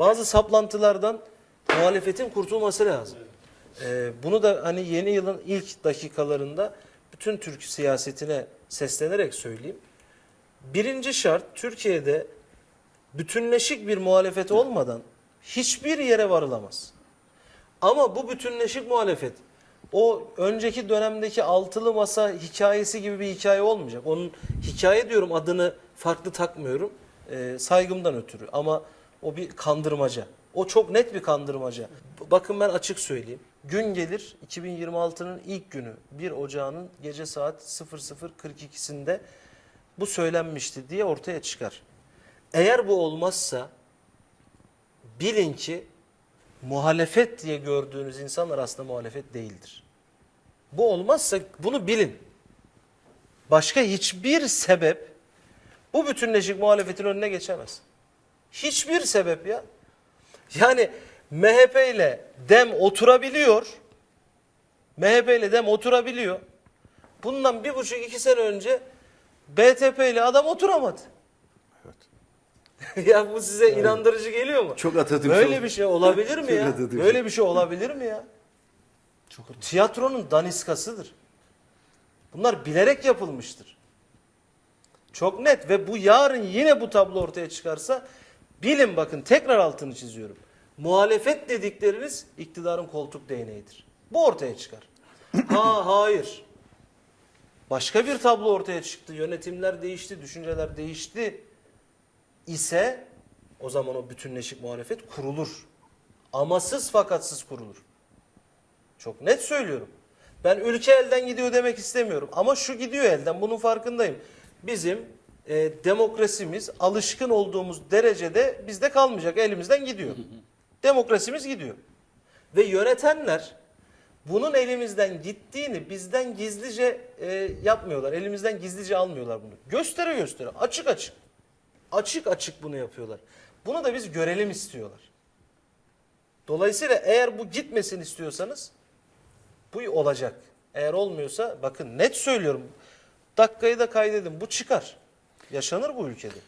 Bazı saplantılardan muhalefetin kurtulması lazım. Ee, bunu da hani yeni yılın ilk dakikalarında bütün Türk siyasetine seslenerek söyleyeyim. Birinci şart Türkiye'de bütünleşik bir muhalefet olmadan hiçbir yere varılamaz. Ama bu bütünleşik muhalefet o önceki dönemdeki altılı masa hikayesi gibi bir hikaye olmayacak. Onun hikaye diyorum adını farklı takmıyorum e, saygımdan ötürü ama o bir kandırmaca. O çok net bir kandırmaca. Bakın ben açık söyleyeyim. Gün gelir 2026'nın ilk günü 1 Ocağı'nın gece saat 00.42'sinde bu söylenmişti diye ortaya çıkar. Eğer bu olmazsa bilin ki muhalefet diye gördüğünüz insanlar aslında muhalefet değildir. Bu olmazsa bunu bilin. Başka hiçbir sebep bu bütünleşik muhalefetin önüne geçemez. Hiçbir sebep ya. Yani MHP ile DEM oturabiliyor. MHP ile DEM oturabiliyor. Bundan bir buçuk iki sene önce BTP ile adam oturamadı. ya bu size inandırıcı geliyor mu? Çok Atatürk Böyle bir şey olabilir mi Çok ya? Böyle bir şey olabilir mi ya? Bu tiyatronun daniskasıdır. Bunlar bilerek yapılmıştır. Çok net ve bu yarın yine bu tablo ortaya çıkarsa bilin bakın tekrar altını çiziyorum. Muhalefet dedikleriniz iktidarın koltuk değneğidir. Bu ortaya çıkar. Ha hayır. Başka bir tablo ortaya çıktı. Yönetimler değişti, düşünceler değişti ise o zaman o bütünleşik muhalefet kurulur. Amasız fakatsız kurulur. Çok net söylüyorum. Ben ülke elden gidiyor demek istemiyorum. Ama şu gidiyor elden bunun farkındayım. Bizim e, demokrasimiz alışkın olduğumuz derecede bizde kalmayacak. Elimizden gidiyor. Demokrasimiz gidiyor. Ve yönetenler bunun elimizden gittiğini bizden gizlice e, yapmıyorlar. Elimizden gizlice almıyorlar bunu. Göstere göstere açık açık. Açık açık bunu yapıyorlar. Bunu da biz görelim istiyorlar. Dolayısıyla eğer bu gitmesin istiyorsanız bu olacak. Eğer olmuyorsa bakın net söylüyorum. Dakikayı da kaydedin. Bu çıkar. Yaşanır bu ülkede.